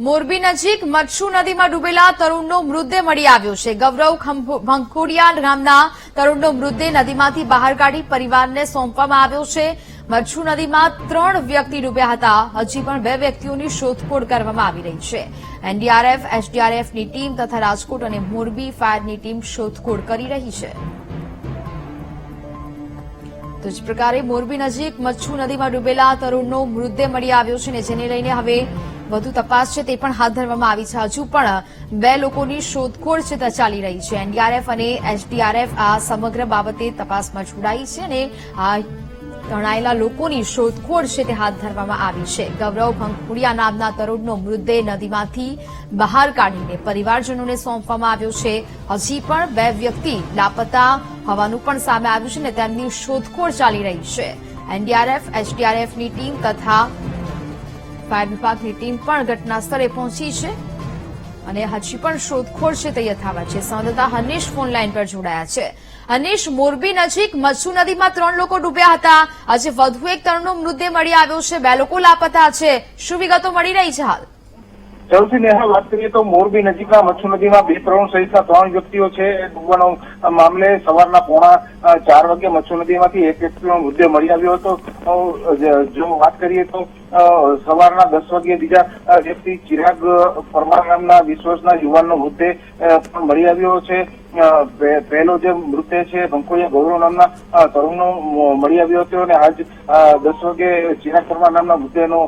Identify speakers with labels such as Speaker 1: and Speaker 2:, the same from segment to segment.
Speaker 1: મોરબી નજીક મચ્છુ નદીમાં ડૂબેલા તરુણનો મૃતદેહ મળી આવ્યો છે. ગૌરવ ભંખોડિયા ગામના તરુણનો મૃતદેહ નદીમાંથી બહાર કાઢી પરિવારને સોંપવામાં આવ્યો છે. મચ્છુ નદીમાં ત્રણ વ્યક્તિ ડૂબ્યા હતા. હજી પણ બે વ્યક્તિઓની શોધખોળ કરવામાં આવી રહી છે. એનડીઆરએફ, એસડીઆરએફની ટીમ તથા રાજકોટ અને મોરબી ફાયરની ટીમ શોધખોળ કરી રહી છે. તો જ પ્રકારે મોરબી નજીક મચ્છુ નદીમાં ડૂબેલા તરુણનો મૃતદેહ મળી આવ્યો છે જેને લઈને હવે વધુ તપાસ છે તે પણ હાથ ધરવામાં આવી છે. હજુ પણ બે લોકોની શોધખોળ છે તે ચાલી રહી છે. એનડીઆરએફ અને એસડીઆરએફ આ સમગ્ર બાબતે તપાસમાં જોડાઈ છે અને આ તણાયેલા લોકોની શોધખોળ છે તે હાથ ધરવામાં આવી છે. ગૌરવ ભંખુડિયા નામના તરુણનો મૃતદેહ નદીમાંથી બહાર કાઢીને પરિવારજનોને સોંપવામાં આવ્યો છે. હજી પણ બે વ્યક્તિ લાપતા હોવાનું પણ સામે આવ્યું છે ને તેમની શોધખોળ ચાલી રહી છે. એનડીઆરએફ, એસડીઆરએફની ટીમ તથા ફાયર વિભાગની ટીમ પણ ઘટના સ્થળે પહોંચી છે અને હજી પણ શોધખોળ છે તે યથાવત છે. સંવાદદાતા હનીશ ફોનલાઈન પર જોડાયા છે. હનીશ, મોરબી નજીક મચ્છુ નદીમાં ત્રણ લોકો ડૂબ્યા હતા. આજે વધુ એક તરુણનો મૃતદેહ મળી આવ્યો છે. બે લોકો લાપતા છે. શું વિગતો મળી રહી છે હાલ?
Speaker 2: સૌથી નેહા વાત કરીએ તો મોરબી નજીકના મચ્છુ નદીમાં બે પ્રવણ સહિતના ત્રણ વ્યક્તિઓ છે. ડૂબવાનો મામલે સવારના પોણા ચાર વાગે મચ્છુ નદીમાંથી એક વ્યક્તિનો મૃતદેહ મળી આવ્યો હતો. જ- વાત કરીએ તો સવારના દસ વાગે બીજા વ્યક્તિ ચિરાગ પરમાર નામના વિશ્વાસના યુવાનનો મૃતદેહ પણ મળી આવ્યો છે. પહેલો જે મૃતદેહ છે ભંકોયા ગૌરવ નામના તરુણનો મળી આવ્યો હતો અને આજ દસ વાગે ચિરાગ શર્મા નામના મૃતદેહનો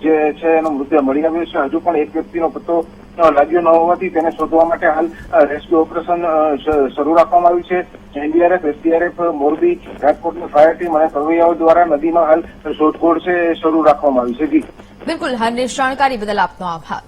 Speaker 2: જે છે, એનો મૃતદેહ મળી આવ્યો છે. હજુ પણ એક વ્યક્તિનો પત્તો લાગ્યો ન હોવાથી તેને શોધવા માટે હાલ રેસ્ક્યુ ઓપરેશન શરૂ રાખવામાં આવ્યું છે. એનડીઆરએફ, એસડીઆરએફ, મોરબી, રાજકોટની ફાયર ટીમ અને સરવૈયાઓ દ્વારા નદીમાં હાલ શોધખોળ છે, શરૂ રાખવામાં આવી છે.
Speaker 1: બિલકુલ હાલ જાણકારી બદલ આપનો આભાર.